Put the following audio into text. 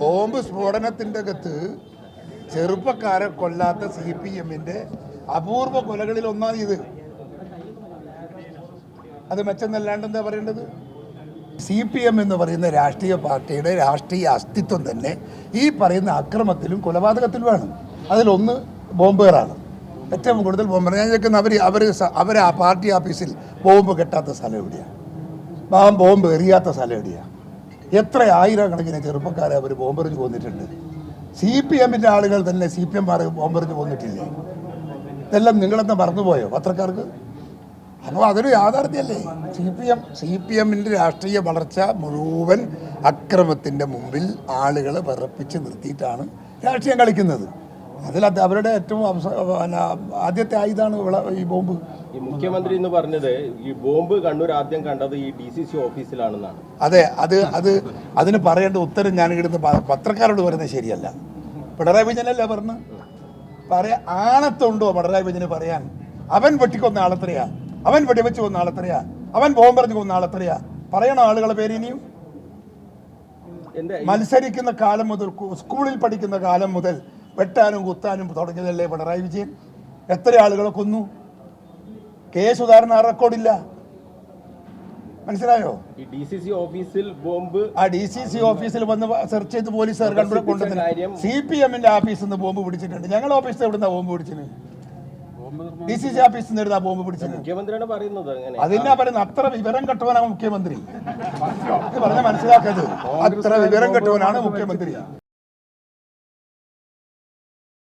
Bomb സ്ഫോടനത്തിന്റെ അകത്ത് ചെറുപ്പക്കാരെ കൊല്ലാത്ത സി പി എമ്മിന്റെ അപൂർവ കൊലകളിൽ ഒന്നാണ് ഇത്. അത് മെച്ചെന്നല്ലാണ്ട് എന്താ പറയേണ്ടത്? സി പി എം എന്ന് പറയുന്ന രാഷ്ട്രീയ പാർട്ടിയുടെ രാഷ്ട്രീയ അസ്തിത്വം തന്നെ ഈ പറയുന്ന അക്രമത്തിലും കൊലപാതകത്തിലുമാണ്. അതിലൊന്ന് ബോംബുകളാണ് ഏറ്റവും കൂടുതൽ ബോംബ് ഞാൻ ചോദിക്കുന്ന അവർ അവർ അവർ ആ പാർട്ടി ഓഫീസിൽ ബോംബ് കെട്ടാത്ത സ്ഥലം എവിടെയാണ് ആ ബോംബ് എറിയാത്ത സ്ഥലം എവിടെയാണ് എത്ര ആയിരക്കണക്കിന് ചെറുപ്പക്കാരെ അവർ ബോംബെറിഞ്ഞ് പോന്നിട്ടുണ്ട് സി പി എമ്മിന്റെ ആളുകൾ തന്നെ സി പി എം പാർ ബോംബെറിഞ്ഞ് പോന്നിട്ടില്ലേ ഇതെല്ലാം നിങ്ങളെന്താ മറന്നുപോയോ പത്രക്കാർക്ക്? അപ്പോൾ അതൊരു യാഥാർത്ഥ്യമല്ലേ? C P M C P എമ്മിന്റെ രാഷ്ട്രീയ വളർച്ച മുഴുവൻ അക്രമത്തിന്റെ മുമ്പിൽ ആളുകളെ വിറപ്പിച്ച് നിർത്തിയിട്ടാണ് രാഷ്ട്രീയം കളിക്കുന്നത്. അതിൽ അത് അവരുടെ ഏറ്റവും ആദ്യത്തെ ആയുധമാണ് ഈ ബോംബ്. ഈ മുഖ്യമന്ത്രി എന്ന് പറഞ്ഞത് ഈ ബോംബ് കണ്ണൂർ ആദ്യം കണ്ടത് ഈ ഡി സി സി ഓഫീസിലാണെന്നാണ്. അതെ അത് അത് അതിന് പറയേണ്ട ഉത്തരം ഞാൻ ഇവിടുന്ന് പത്രക്കാരോട് പറയുന്നത് ശരിയല്ല. പിണറായി വിജയനല്ലേ പറഞ്ഞു? പറയാ ആണത്തുണ്ടോ പിണറായി വിജയന് പറയാൻ? അവൻ വെട്ടിക്കൊന്ന ആളെത്രയാ. അവൻ വെടിവെച്ച് കൊന്ന ആളെത്രയാ. അവൻ ബോംബെറിഞ്ഞ് കൊന്ന ആളെത്രയാ. പറയണോ ആളുകളെ പേര് ഇനിയും? മത്സരിക്കുന്ന കാലം മുതൽ സ്കൂളിൽ പഠിക്കുന്ന കാലം മുതൽ വെട്ടാനും കുത്താനും തുടങ്ങിയതല്ലേ പിണറായി വിജയൻ? എത്ര ആളുകളെ കൊന്നു? കെ സുധാകരൻ ആ റെക്കോർഡില്ല. മനസ്സിലായോ? ഡി സി സി ഓഫീസിൽ ബോംബ് ആ ഡി സി സി ഓഫീസിൽ വന്ന് സെർച്ച് ചെയ്ത് പോലീസുകാർ കണ്ടു കൊണ്ടുവന്നില്ല കാര്യം- സി പി എമ്മിന്റെ ഓഫീസിൽ നിന്ന് ബോംബ് പിടിച്ചിട്ടുണ്ട്. ഞങ്ങളുടെ ഓഫീസിൽ എവിടുന്ന ബോംബ് പിടിച്ചത്? ഡി സി സി ഓഫീസിൽ നിന്ന് ബോംബ് പിടിച്ചത്? മുഖ്യമന്ത്രിയാണ് പറയുന്നത് അതിനാ പറയുന്നത് അത്ര വിവരം കെട്ടവനാണ് മുഖ്യമന്ത്രി. പറഞ്ഞ മനസ്സിലാക്കരുത്. അത്ര വിവരം കെട്ടവനാണ് മുഖ്യമന്ത്രി.